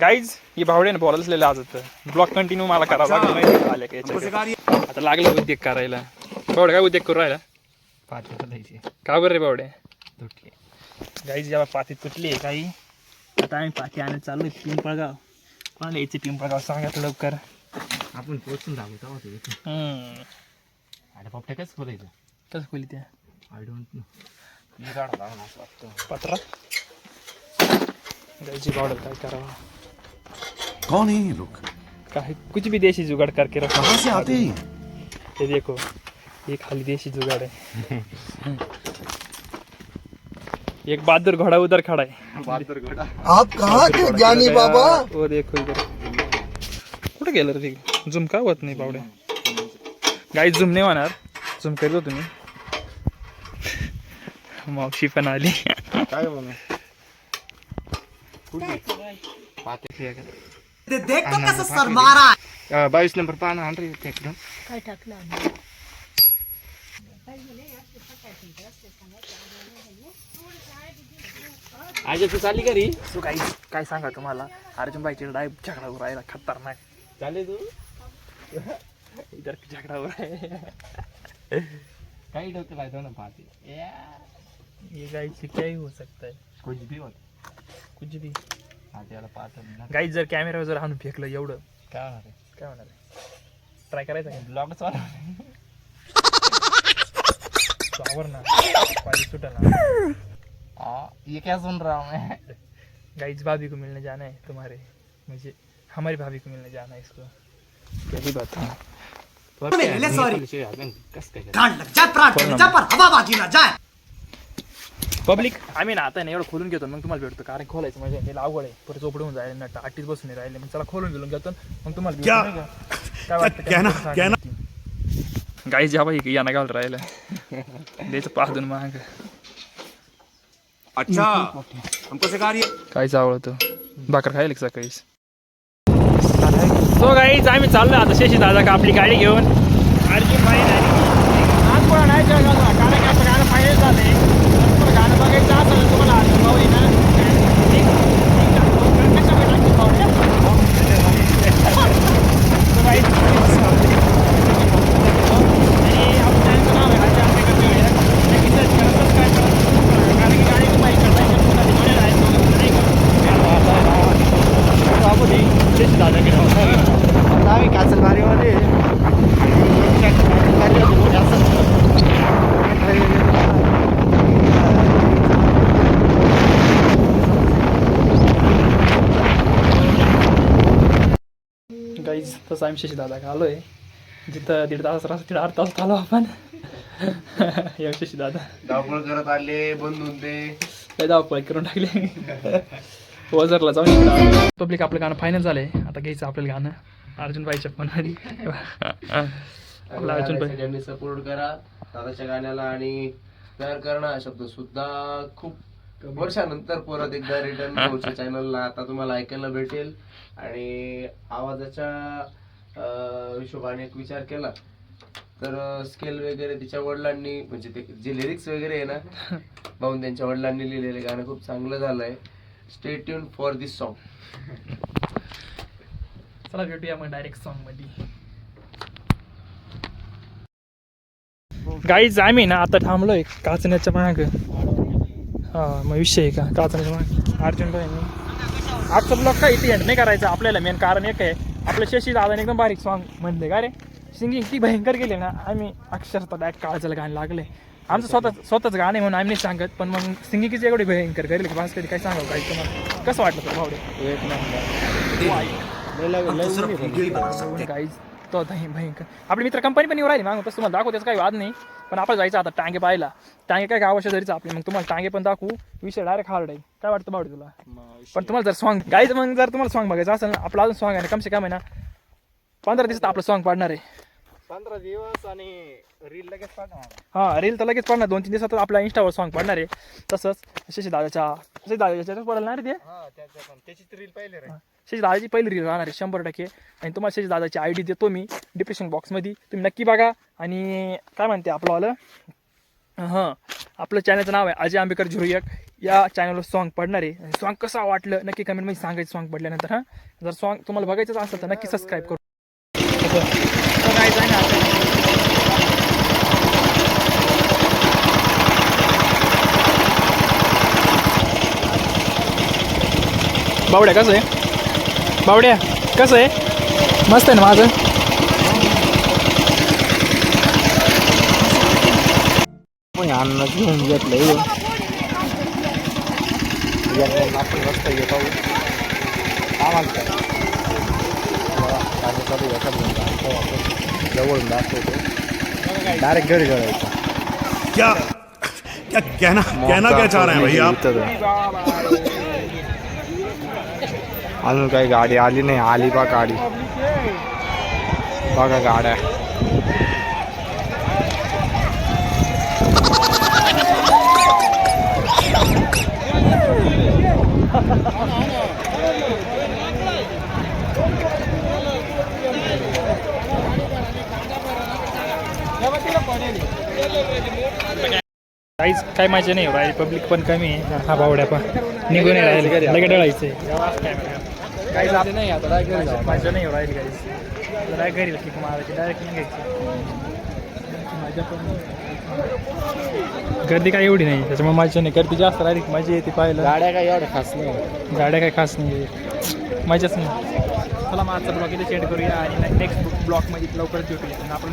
Guys ही भावड्याने बोलायला आज blog continue मला करावा आले का. आता लागलं उद्योग करायला. भावड्या काय उद्योग करू राहिला? बदलायचे का बरं रे भावड्या? तुटले गाईज जेव्हा पाती तुटली आहे काही आता आम्ही पाती आणत चाललो आहे पिंपळगाव. कोणाला यायचं पिंपळगाव? सांगा तर लवकर. आपण पोचून जाऊ तेव्हा ते येतो हम्म. अरे पपट्या कसं खोलायचं कसं खोली त्या? आय डोंट नो मी पत्रा. गाईची पावडर काय करावा? कौन है ये लोग? कुछ भी देशी जुगाड़ करके रखो। कहाँ से आते हैं? ये? देखो ये खाली देशी जुगाड़ है। एक बहादुर घोड़ा उधर खड़ा है। बहादुर घोड़ा। आप कहाँ के ज्ञानी बाबा? वो देखो इधर। कुठे गेलं रे ते झुम का होत नाही पावड्या गाई झुम नाही होणार झुम करतो तुम्ही। मावशी पण आली काय बोला पाते बावीस नंबर पाहणं आण रे तिकडं काय टाकलं आम्ही? आज तू चालली का रे सो काही काय सांगा तुम्हाला अर्जुन बाईची डाय झगडा उभा राहिला खतरनाक चालले तू इधर झगडा उभा आहे काही डोकं लायतो ना पाहते ये गाईची काही हो सकता है कुछ भी होत कुछ भी हा त्याला पाहतो ना गाई जर कॅमेरा जर आणून फेकलं एवढं काय होणार रे काय होणार ट्राय करायचं का? तू आवर ना पाहिजे सुटा ना. हाँ ये क्या सुन रहा हूँ मैं गाइस भाभी को मिलने जाना है तुम्हारे. मुझे हमारी भाभी को मिलने जाना है इसको. कैसी बात है? कस काय लग प्राण चले पर हवा बाजी ना जाए. पब्लिक आम्ही ना आता ना एवढं खोलून घेतो मग तुम्हाला भेटतो. कारण खोलायचं म्हणजे त्याला अवघड आहे. परत चोपडून जायला नट आटीच बसून राहिले. मग चला खोलून घेऊन घेतो मग तुम्हाला भेटतो, नाही का? काय वाटतं गाईस जेव्हा ही याना घाल राहिलं द्यायचं पाहून मग. अच्छा हमको सिखा रही है? काहीच आवडतं भाकर खायला का सकाळीच. सो गाईच आम्ही चाललो आता शेशी दादा का आपली गाडी घेऊन. आणखी फाईन आज पण नाही जगाला कारण की आपलं गाणं फायनल झालंय जर तुम्हाला गाणं बघायचं असेल तुम्हाला आता भाऊ आहे ना link- link टाकतो. कशामध्ये टाकतो भाऊ? So guys, आणि आपल्या channel चं नाव आहे आजच्या आंबेकर वेळ. नक्की search करा, subscribe करा. कारण की गाडी तुम्हाला इकडं नाही का, तुम्हाला जोड्या राहायचं, नाही का? बाबू दे, शेष दादाकडे जाऊ. आम्ही कासलबारी मध्ये गाईज तसं आम्ही शशी दादा आलो आहे जिथं दीड तास रस्ता तिथं अर्धा तास आलो आपण. या शशी दादा धावपळ करत आले बंधून ते धावपळ करून टाकले. वजरला जाऊन इकडं पब्लिक आपलं गाणं फायनल झालंय. आता घ्यायचं आपल्याला गाणं. अर्जुन बाईच्या पण आपला अर्जुन सगळ्यांनी सपोर्ट करा. दादाच्या गाण्याला आणि तयार करणं शब्द सुद्धा खूप वर्षानंतर परत एकदा रिटर्न चॅनलला आता तुम्हाला ऐकायला भेटेल. आणि आवाजाच्या हिशोबाने एक विचार केला तर स्केल वगैरे तिच्या वडिलांनी म्हणजे ते जे लिरिक्स वगैरे आहे ना भाऊन त्यांच्या वडिलांनी लिहिलेले गाणं खूप चांगलं झालंय. Stay tune for this song चला भेटूया मग डायरेक्ट सॉन्गमध्ये गाईज आम्ही ना आता थांबलोय काचण्याच्या माग. हा मग विषय आहे का? काचण्याच्या माग अर्जुन भाई आजचा ब्लॉग काय इथे एंड नाही करायचा? आपल्याला मेन कारण एक आहे आपलं शशी दादाने एकदम बारीक सॉन्ग म्हणले. का रे? सिंगिंग ती भयंकर गेली ना आम्ही अक्षरशः डायरेक्ट काळजाला गाणं लागले. आमचं स्वतः स्वतःच गाणं आहे म्हणून आम्ही नाही सांगत पण मग सिंगिंगची एवढी भयंकर करेल की भास कधी काय सांगावं काय तुम्हाला? कसं वाटलं तुला भावडे एक नंबर. हम तो सिर्फ वीडियो ही तो भयंकर. आपले मित्र कंपनी पण येऊ राहिली मग तसं तुम्हाला दाखवू त्याचा काही वाद नाही. पण आपण जायचं आता टांगे पाहायला. टांगे काय गावाच्या जरीच आपले. मग तुम्हाला टांगे पण दाखवू. विषय डायरेक्ट हार्ड आहे. काय वाटतं बावडी तुला? पण तुम्हाला जर सॉंग गाईज मग जर तुम्हाला सॉंग बघायचं असेल ना आपलं अजून सॉंग आहे ना कम से कम आहे ना पंधरा दिवसात आपलं सॉंग पाडणार आहे. पंधरा दिवस आणि रील लगेच पाठवा हां रील तर लगेच पडणार दोन तीन दिवसात आपल्या इंस्टावर सॉंग पडणार आहे. तसंच शशी दादाच्या शशी दादाच्या पडेल ना रे ते? हा पण. रील पाहिली रे. शेष दादाची पहिली रील राहणार आहे शंभर टक्के. आणि तुम्हाला शेष दादाची आय डी देतो मी डिप्रेशन बॉक्समध्ये तुम्ही नक्की बघा. आणि काय म्हणते आपलं? आलं हां आपलं चॅनलचं नाव आहे अजय आंबेकर झिरो एक. या चॅनलवर सॉन्ग पडणार आहे. सॉन्ग कसं वाटलं? नक्की कमेंटमध्ये सांगायचं सॉन्ग पडल्यानंतर हां. जर सॉन्ग तुम्हाला बघायचंच असेल तर नक्की सबस्क्राईब करू. बावड्या कसं आहे बावड्या कसं आहे मस्त आहे ना माझं अन्न घेऊन घेतलं आपण रस्ता येत आहोत आम्हाला जवळून दाखवतो डायरेक्ट घरी क्या? क्या कहना कहना क्या चाह रहे हैं भाई आप? अजून काही गाडी आली नाही आली बा गाडी। बघा गाड्या काहीच काही मजा नाही राहिली पब्लिक पण कमी आहे. हा बावड्या पण. निघून नाही राहिले. लगे डळायचे. काहीच आपले नाही आता मजा नाही राहिली काहीच. डायरेक्ट घरी की मारायची. डायरेक्ट निघायची गर्दी काय एवढी नाही. त्याच्यामुळे मजा नाही. गर्दी जास्त राहिली की मजा येते पाहायला. गाड्या काही एवढ्या खास नाही. गाड्या काही खास नाही. मजाच नाही. चला मग आजचा ब्लॉग इथे चेंड करूया आणि नेक्स्ट ब्लॉगमध्ये लवकरच भेटूया. आपण